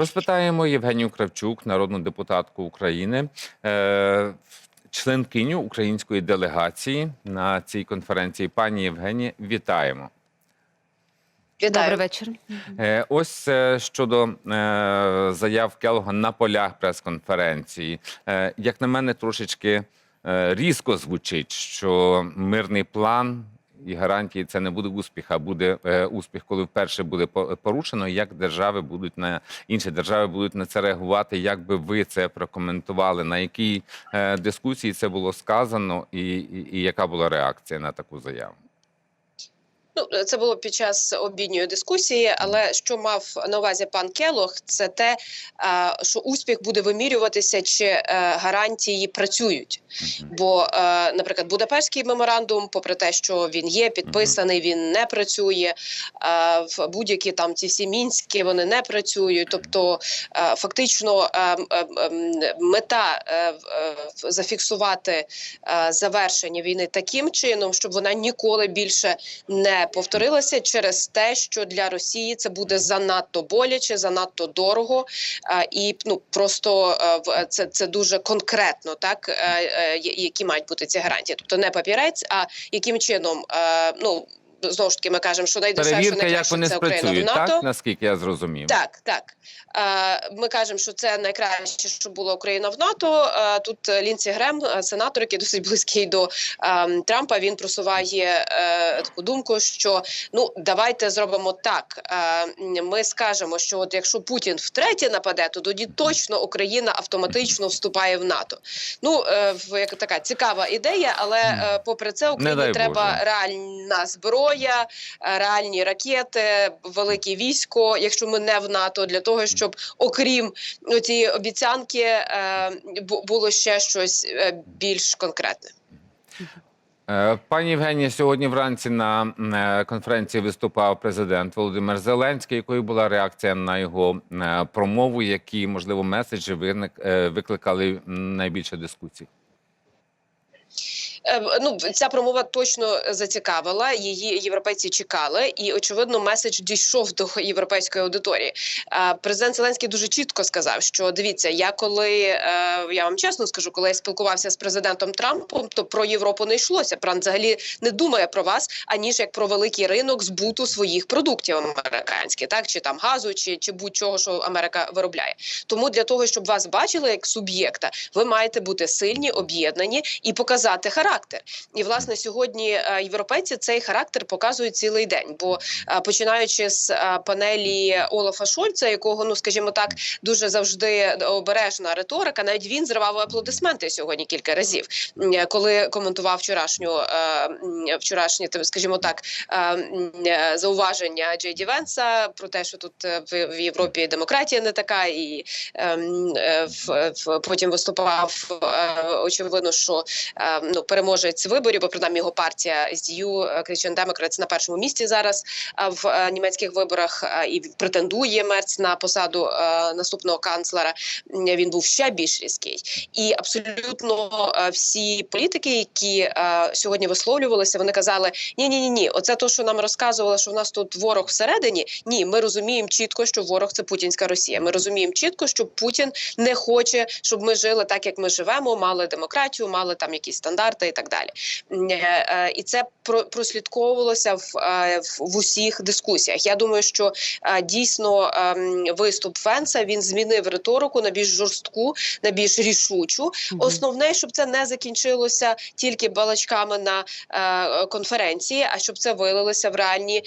Розпитаємо Євгенію Кравчук, народну депутатку України, е, членкиню української делегації на цій конференції. Пані Євгенія, вітаємо. Добрий вечір. Е, Ось е, щодо заяв Келога на полях прес-конференції. Як на мене, трошечки різко звучить, що мирний план і гарантії це не буде успіх, а буде е, успіх, коли вперше буде по- порушено. Як держави будуть на інші держави будуть на це реагувати? Як би ви це прокоментували? На якій е, дискусії це було сказано, і, і, і яка була реакція на таку заяву? Ну, це було під час обідньої дискусії, але що мав на увазі пан Келох, це те, що успіх буде вимірюватися, чи е, гарантії працюють. Бо, е, наприклад, Будапештський меморандум, попри те, що він є підписаний, він не працює. Е, В будь-які там ці всі мінські вони не працюють. Тобто, е, фактично, е, е, мета е, е, зафіксувати е, завершення війни таким чином, щоб вона ніколи більше не повторилася через те, що для Росії це буде занадто боляче, занадто дорого, е, і ну просто е, в- це, це дуже конкретно, так е, е, які мають бути ці гарантії, тобто не папірець, а яким чином е, ну. Знову ж таки, ми кажемо, що найдешевше Перевірка, як вони це Україна в НАТО. так наскільки я зрозумів. Так, так. Ми кажемо, що це найкраще, що було Україна в НАТО. Тут Лінсі Грем, сенатор, який досить близький до ем, Трампа, він просуває е, таку думку, що ну давайте зробимо так. Ми скажемо, що от якщо Путін втретє нападе, то тоді точно Україна автоматично вступає в НАТО. Ну е, як така цікава ідея, але е, попри це Україні треба реальна зброя, е, реальні ракети, велике військо, якщо ми не в НАТО, для того, щоб окрім цієї обіцянки е, бу- було ще щось е, більш конкретне. Пані Євгенія, сьогодні вранці на конференції виступав президент Володимир Зеленський. Якою була реакція на його промову? Які можливо меседжі виник викликали найбільше дискусій? Е, Ну ця промова точно зацікавила. Її європейці чекали, і очевидно, меседж дійшов до європейської аудиторії. Е, Президент Зеленський дуже чітко сказав, що дивіться, я коли е, я вам чесно скажу, коли я спілкувався з президентом Трампом, то про Європу не йшлося. Пран взагалі не думає про вас, аніж як про великий ринок збуту своїх продуктів американських, так чи там газу, чи, чи будь-чого, що Америка виробляє. Тому для того, щоб вас бачили як суб'єкта, ви маєте бути сильні, об'єднані і показати характер. І власне сьогодні е, європейці цей характер показують цілий день. Бо е, починаючи з е, панелі Олафа Шольца, якого ну скажімо так, дуже завжди обережна риторика. Навіть він зривав аплодисменти сьогодні кілька разів, коли коментував вчорашню вчорашнє, скажімо так, зауваження Джей Ді Венса про те, що тут в, Європі демократія не така, і потім виступав очевидно, що ну переможець виборів, бо принаймні його партія е, Christian Democrats на першому місці зараз е, в е, німецьких виборах е, і претендує Мерц на посаду е, наступного канцлера. Він був ще більш різкий, і абсолютно е, всі політики, які е, сьогодні висловлювалися, вони казали: ні, ні, ні, ні, оце то, що нам розказували, що в нас тут ворог всередині. Ні, ми розуміємо чітко, що ворог це путінська Росія. Ми розуміємо чітко, що Путін не хоче, щоб ми жили так, як ми живемо, мали демократію, мали там якісь стандарти і так далі. Е, е, І це прослідковувалося в, е, в, в усіх дискусіях. Я думаю, що дійсно ем, виступ Фенса він змінив риторику на більш жорстку, на більш рішучу. Основне, щоб це не закінчилося тільки балачками на конференції, а щоб це вилилося в реальні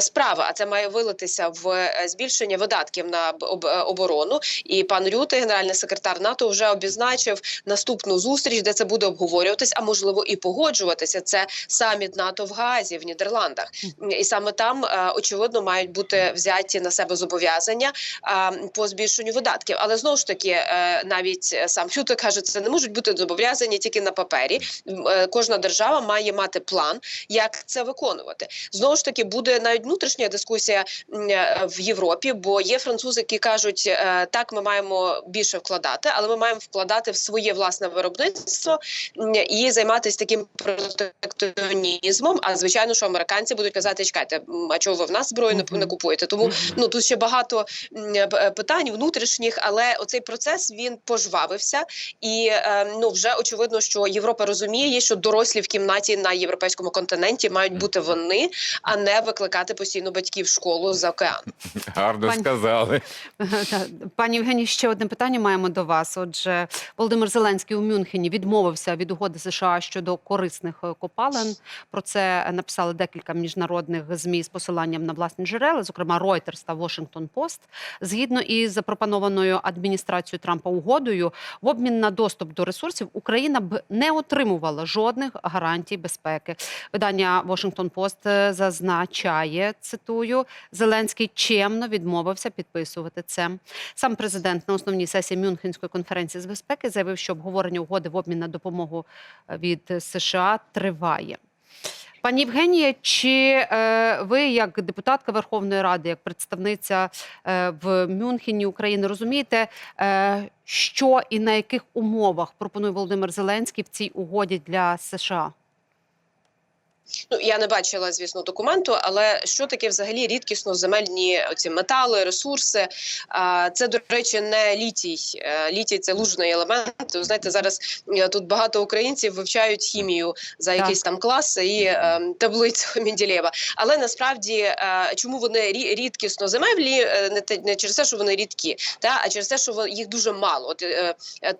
справи. А це має вилитися в збільшення видатків на об- оборону. І пан Рюте, генеральний секретар НАТО, вже обізначив наступну зустріч, де це буде обговорюватись, а можливо і погоджуватися. Це саміт НАТО в Гаазі в Нідерландах. І саме там е, очевидно мають бути взяті на себе зобов'язання по збільшенню видатків. Але знову ж таки, е, навіть е, сам Хюте каже, це не можуть бути зобов'язання тільки на папері. Е, Кожна держава має мати план, як це виконувати. Знову ж таки, буде навіть внутрішня дискусія е, в Європі, бо є французи, які кажуть, е, так ми маємо більше вкладати, але ми маємо вкладати в своє власне виробництво і займатися займатися таким протекціонізмом. А звичайно, що американці будуть казати: чекайте, а чого ви в нас зброю не, не купуєте? Тому ну тут ще багато питань внутрішніх, але оцей процес він пожвавився, і е, ну вже очевидно, що Європа розуміє, що дорослі в кімнаті на європейському континенті мають бути вони, а не викликати постійно батьків в школу з океану. Гарно Пані- сказали. Та, Пані Євгенії, ще одне питання маємо до вас. Отже, Володимир Зеленський у Мюнхені відмовився від угоди США щодо корисних е, копалин. Про це написали декілька міжнародних змі з посиланням на власні джерела, зокрема Reuters та Washington Post. Згідно із запропонованою адміністрацією Трампа угодою, в обмін на доступ до ресурсів Україна б не отримувала жодних гарантій безпеки. Видання Washington Post е, зазначає, цитую, Зеленський чемно відмовився підписувати це. Сам президент на основній сесії Мюнхенської конференції з безпеки заявив, що обговорення угоди в обмін на допомогу е, від США триває. Пані Євгенія, чи е, ви, як депутатка Верховної Ради, як представниця е, в Мюнхені України, розумієте, е, що і на яких умовах пропонує Володимир Зеленський в цій угоді для США? Ну я не бачила, звісно, документу, але що таке взагалі рідкісно земельні оці метали, ресурси? Це до речі, не літій. Е, Літій це лужний елемент. Ви знаєте, зараз е, тут багато українців вивчають хімію за Так. там клас і е, таблицю Менділєва. Але насправді чому вони рі- рідкісно земельні? Не через те, що вони рідкі, та а через те, що їх дуже мало. От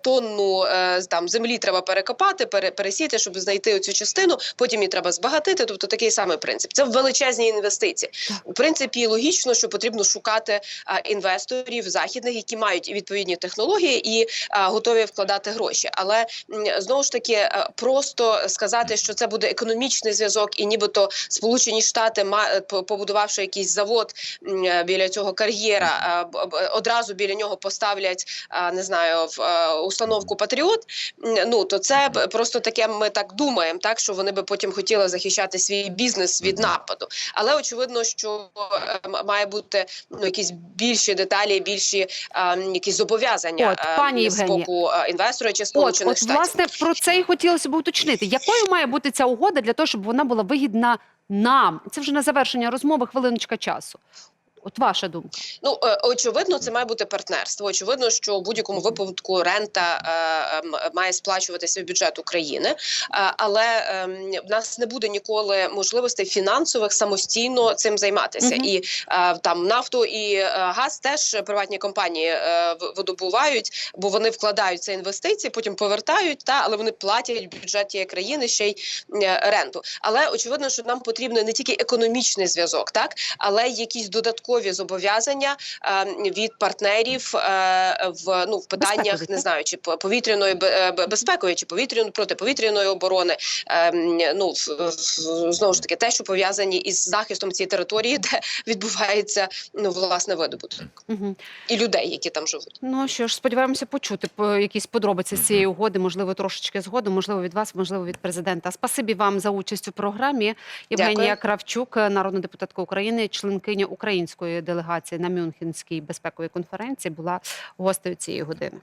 тонну там землі треба перекопати, пере, пересіти, щоб знайти оцю частину. Потім її треба збагатити. Тобто такий самий принцип. Це величезні інвестиції. В принципі, логічно, що потрібно шукати інвесторів західних, які мають відповідні технології і готові вкладати гроші. Але знову ж таки, е, просто сказати, що це буде економічний зв'язок, і нібито Сполучені Штати, по- побудувавши якийсь завод е, біля цього кар'єра, одразу біля нього поставлять не знаю в е, установку Патріот. Ну то це просто таке. Ми так думаємо, так що вони би потім хотіли захищати свій бізнес від нападу. Але очевидно, що е, м- має бути ну якісь більші деталі, більші е, якісь зобов'язання От, е, пані з боку е, інвестора чи сполучених от штатів. власне про це і хотілося б уточнити. Якою має бути ця угода для того, щоб вона була вигідна нам? Це вже на завершення розмови хвилиночка часу. От ваша думка. Ну е, очевидно, це має бути партнерство. Очевидно, що в будь-якому випадку рента е, має сплачуватися в бюджет України, Е, але ем, в нас не буде ніколи можливостей фінансових самостійно цим займатися. Мгм. І е, там нафту і е, газ теж приватні компанії е, видобувають, бо вони вкладають це інвестиції, потім повертають. Та але вони платять в бюджет тієї країни ще й е, ренту. Але очевидно, що нам потрібен не тільки економічний зв'язок, так але якісь додаткові зобов'язання е, від партнерів е, в ну в питаннях не знаю, чи по- повітряної е, безпекової, чи повітряної протиповітряної оборони. Е, ну знову ж таки, те, що пов'язані із захистом цієї території, де відбувається ну власне видобуток Угу. і людей, які там живуть. Ну що ж, сподіваємося почути по якісь подробиці з цієї угоди, можливо, трошечки згодом, можливо, від вас, можливо, від президента. Спасибі вам за участь у програмі. Євгенія Дякую. Кравчук, народна депутатка України, членкиня української делегації на Мюнхенській безпековій конференції, була гостею цієї години.